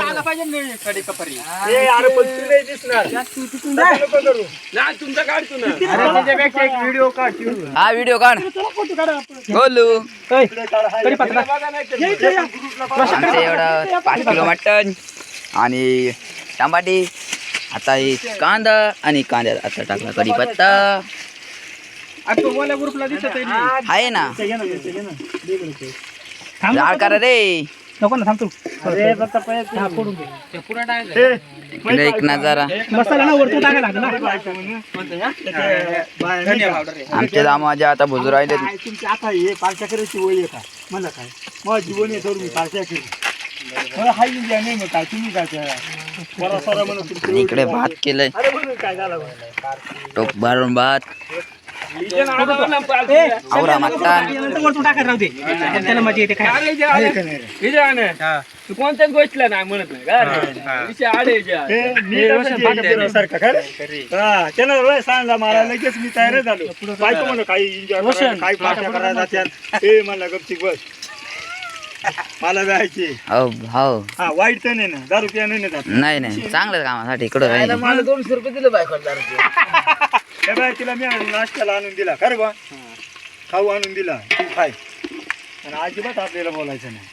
आला पाहिजे ना कडे कपरी ए, अरे पण तू नाही दिसणार. तसं नको करू. ना तुमचा काढतो ना. अरे त्याच्यापेक्षा एक व्हिडिओ काढ हा व्हिडिओ काढ. बोलू. इकडे काढ, हाय. बघा नाही तर आमचं एवढं पाच किलो मटन आणि टमाटी आता हे कांदा आणि कांद्यात आता टाकला कढीपत्ता आहे ना. जाळ करा रे. नको ना थांबतो अरे, फक्त पहिले फोडून घे. ते इकडे एक नजारा. मसाला ना वरतून टाकायला लागला. आमचे दामाजे आता भुजू राहिले तुमची आता हे पालख्या करायची वय आहे का? मला काय? माझी जीवन आहे तर मी पालख्या केली मला हाय इंडिया नाही मग काय? तुम्ही काय इकडे भात केलंय. अरे म्हणून काय झालं? बा? टोप भरून भात. आवरा वरतून राहू दे. त्याला मजा येते काय. तू कोणत्याच गोष्टीला नाही म्हणत नाही का विषय सारखं काय मला लगेच मी तयार झालो. बायको म्हणून काही एन्जॉय काही पार्ट्या करायला जात्यात. हे मला गपचिक बस. मला जायची हो हो. हा वाईट तर नाही ना दारू पिया नाही ना नाही नाही. चांगलं कामासाठी इकडं मला दोनशे रुपये दिले बायकोला त्या बाय तिला मी नाश्त्याला आणून दिला खरं बा खाऊ आणून दिला तू खाय आणि अजिबात आपल्याला बोलायचं नाही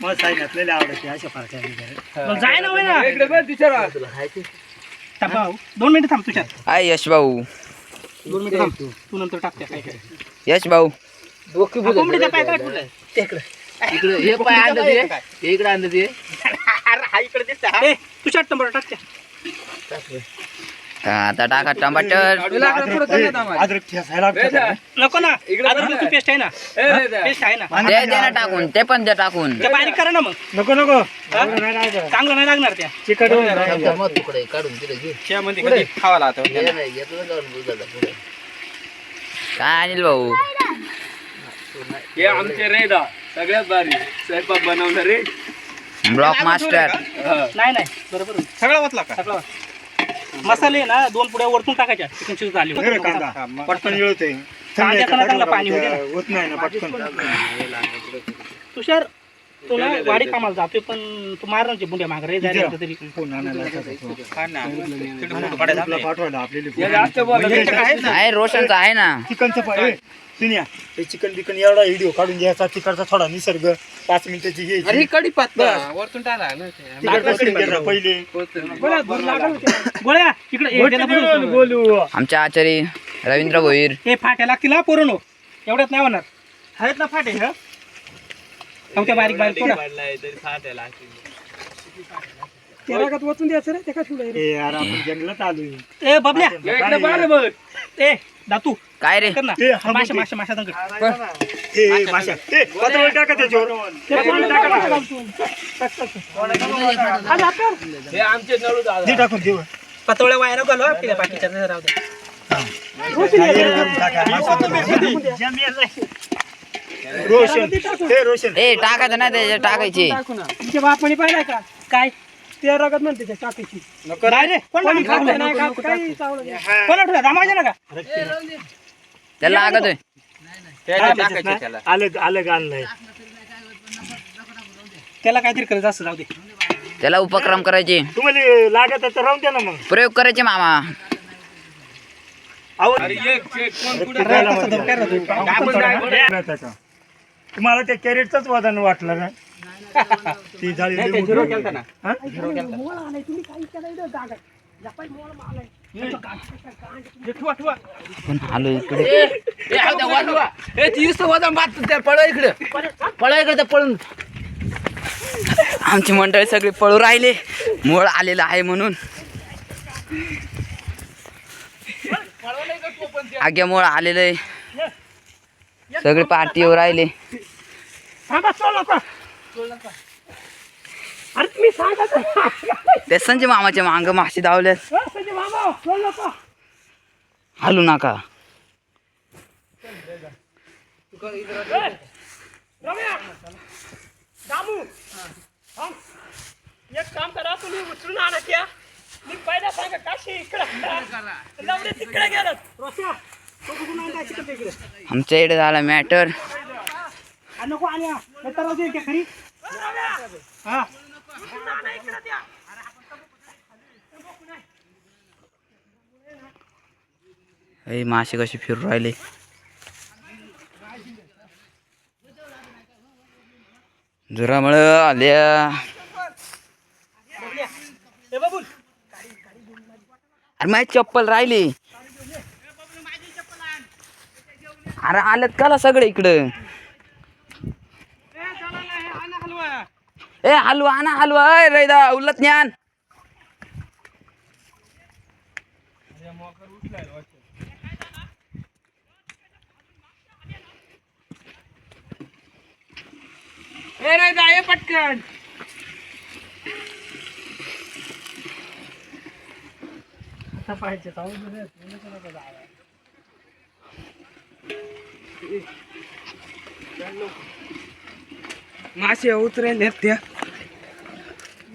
मग साईनात लय आवडायची अशा पार्ट्या वगैरे. जाय ना होय ना इकडे बघ. थांबा भाऊ. दोन मिनिटं थांब तुझ्यात हाय यश भाऊ दोन मिनिटं थांब तू नंतर टाक त्या काय काय यश भाऊ कोंबडीचा पाय काय कुठला आहे? इकडे हे पाय आणलं ते. हे इकडे आणलं ते. अरे हा इकडे दिसतं, हा. ए, तुझ्यात टमाटर टाक त्या. आता टाका टमाटर. नको ना इकडे पेस्ट आहे ना. पेस्ट आहे ना. ते दे ना टाकून ते पण दे टाकून. बारीक करा ना मग. नको नको. चांगलं नाही लागणार. त्या. चिकट. काय अनिल भाऊ? हे आमचे रेदा सगळ्यात भारी. स्वयंपाक बनवणारे. Block master. नाही नाही. बरोबर. सगळा वाचला का? सगळं मसाले ना दोन पुड्या वरतून टाकायच्या चिकन शिजत आले हे रे कांदा पटकन येळतोय कांद्याचं ना चांगलं पाणी होते ना. होत नाही ना पटकन तुषार तुला वाडी कामाला जातोय पण तू मारण्याची बुंड्या माग रे जायला तरी. हा हा, हे बोललं म्हणजे. आहे रोशनचा आहे ना. चिकनचं सुनिया हे चिकन बिकन एवढा व्हिडिओ काढून घ्यायचा तिकडचा थोडा निसर्ग पाच मिनिटाची घ्यायची ही कडी वरतून पहिले. गोळ्या इकडे. बोलू. आमच्या आचारी रवींद्र भोईर. हे फाट्या लागतील हा पोरण एवढ्यात नाही होणार. आहेत ना फाटे ह? त्या बारीक बारीक थोडा वचून द्यायचं रे ते काय ठेवलंय ए यार आपण जंगलात आलोय. ए बबल्या ए दातू काय रे? कर ना. ए, हा माशा. माशा माशा दंगट ए माशा ए पातळ टाका त्याच्यावर. पातळ टाका ना. हे आमचे नळू दादा. दे टाकून देऊ पतवळ्या वायर घालू आपल्या बाकीच्या राहू दे. रोशन हे रोशन. ए टाकायचं नाही त्याच्यात टाकायची. तुमच्या बापाने पाहिलाय का? काय? ते रगत म्हणते त्या नाही रे कोण ना का? त्याला लागतोय. टाकायचे. त्याला. अलग अलग आणलंय त्याला काहीतरी करायचं असं जाऊ दे. त्याला उपक्रम करायचे. तुम्हाला लागत आहे तर राहून द्या ना मग. प्रयोग करायचे मामा. अरे काय राहतो? आपण काय? त्याचा. तुम्हाला त्या कॅरेटच वजन वाटलं ना ती झाली लई झिरो मोठी. केलता ना. हा? पण आलो इकडे? ए, हाव द्या, वाजवा. ए, ती नुसतं वाजवा, बात त्या पळा इकडे. पळा इकडे पळून. आमची मंडळी सगळी पळू राहिले. मोळ आलेला आहे म्हणून. आग्या मोळ आलेलं आहे. सगळे पार्टीवर राहिले. थांबा, सोड नका. अरे तुम्ही सांगा. ते संजय मामाच्या मांग माशी धावल्यात. अ, संजय मामा, सोड नका. हलू नका. रम्या, दामू. एक काम करा तुम्ही उचलून आणा त्या. मी पहिला सांगा काशी इकडे. तिकडे गेलं आमच्या इकडे झाला मॅटर नको राहू दे खरी मासे कसे फिरू राहिले? जोरामुळे आल्या. अरे माझी चप्पल राहिली. अरे आल्यात काला सगळे इकडं? ए हलवा आणा हलवा. अय रैदा उलट ज्ञान. ए रे जा ये पटकन. आता पाहिजे. मासे उतरेल त्या हे घ्यायचं का मग तिकडं? हे घ्यायचं का तिकडं? हे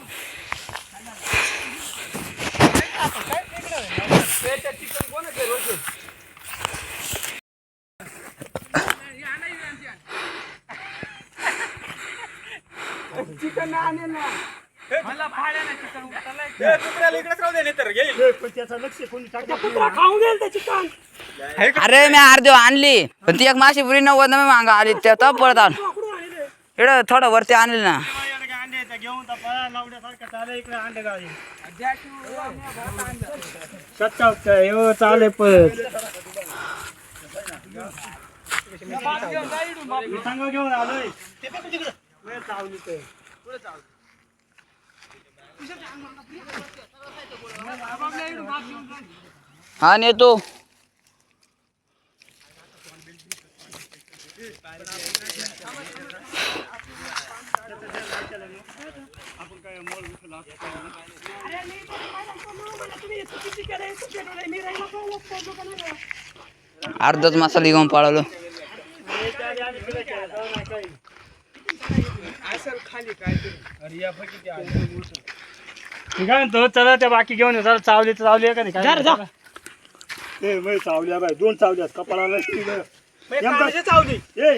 ना दे ना खाऊन गेल त्याची कान. अरे मी अर्धी आणली. पण ती एक माशी पुरी नव्वद मी मागा आली. त्या तर परत आण आणले इकडं थोडं वरती आणली ना. घेऊन तर पळा लावण्यासारखं चालेल इकडे अंडे गावी सत्ता चाले पळत. संघ घेऊन आलोय. वेळ चावली तर हा नेतो चुकीची केलंय, चुकीचं केलंय. मी राहिला का? लोक- लोक हा नेतो. अर्धच मसाला घेऊन पळालो. मी काय म्हणतो चला त्या बाकी घेऊन ये. चला चावली तर चावली आहे का नाही काय? ए मै चावल्या बाय दोन चावल्यात कपाळाला चावली. ए,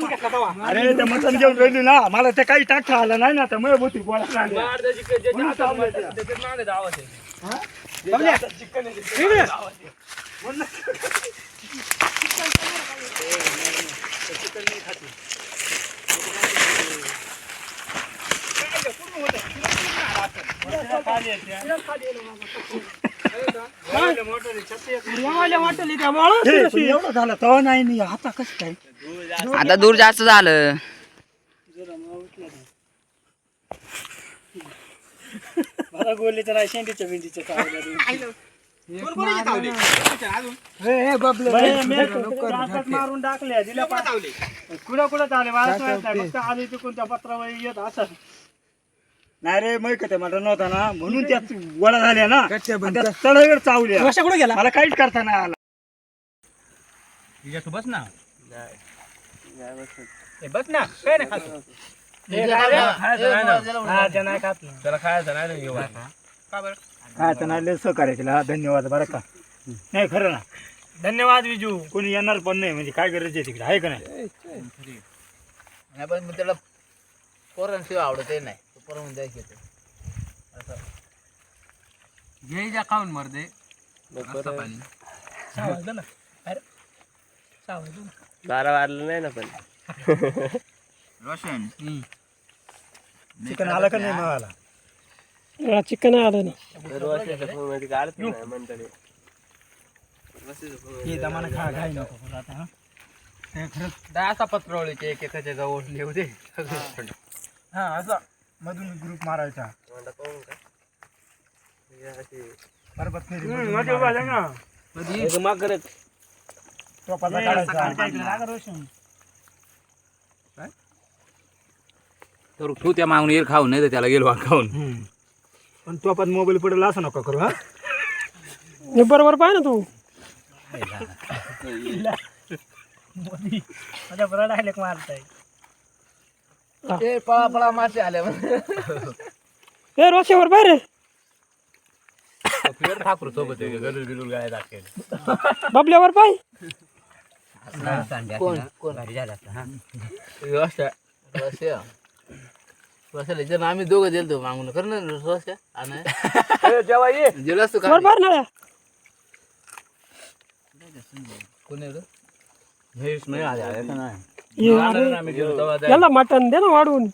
घेतला तेव्हा. अरे ते मटण घेऊन राहिली ना मला ते काही टाकता आलं नाही ना तर मग होती गोळा लागल्या. म्हणून चावल्या त्या. खाली आहे त्या. एवढं मोठं आहे, छत्री आहे. आम्हाला वाटली त्या माळा हे, पण एवढं झालं तेव्हा नाही नाही आता कसं काय आता दूर जास्त झालं. मला बोलले तर शेंडीच्या मारून टाकल्या दिल्या कुठं कुठं चालले? मला कळत नाही. फक्त आली तिकून त्या पत्रावर येत असं नाही रे मै ते मटण नव्हता ना म्हणून त्या वडा झाल्या ना. चढावर चावल्या. रस्ता कुठे गेला? मला काहीच करता नाही आला. हे बस ना. काय नाही खातो हे काय? हा, ते नाही खात ना. त्याला खायचं नाही ना घेऊन खायचं नाही लय सहकार्य केलं हा धन्यवाद बरं का? नाही खरं ना. धन्यवाद विजू. कोणी येणार पण नाही म्हणजे काय गरज आहे तिकडे? आहे का नाही? पण त्याला पोरांशिवाय आवडत नाही. पोरं द्यायचे घे जा खाऊन मरदे सावळलं ना. अरे. बारा वाजलं नाही ना पण. रोशन. चिकन आलं का नाही चिकन आलं ना हे दमानं खा घाई नको आता हा. खरंच दहा पत्रवळीचे एक एकाच्या जवळ लिहू दे. हा असा. मधून ग्रुप मारायचा. बरोबर टोपाचा काढायचा. तर तू त्या मागून येईल खाऊन नाही तर त्याला गेलो खाऊन. हम्म. पण तो आपण मोबाईल पडेल असं नका करू हा? हे बरोबर पाय ना तू. मोदी माझ्या बरं डायलेक्ट मारताय. ए पळा पळा मासे आले. ए रोशेवर बाहेर. ठाकूर सोबत गलूल बिलूल गाय दाखल बबल्यावर पाय. कोण? कोण? आम्ही दोघं दिलतो मागून कर ना रस्त्या आणि. जेव्हा ये. दिलं असतो का? वर बाहेर नळ्या कोण आहे रे? ये, अरे, याला मटण दे ना वाढवून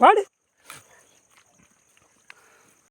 वाढ.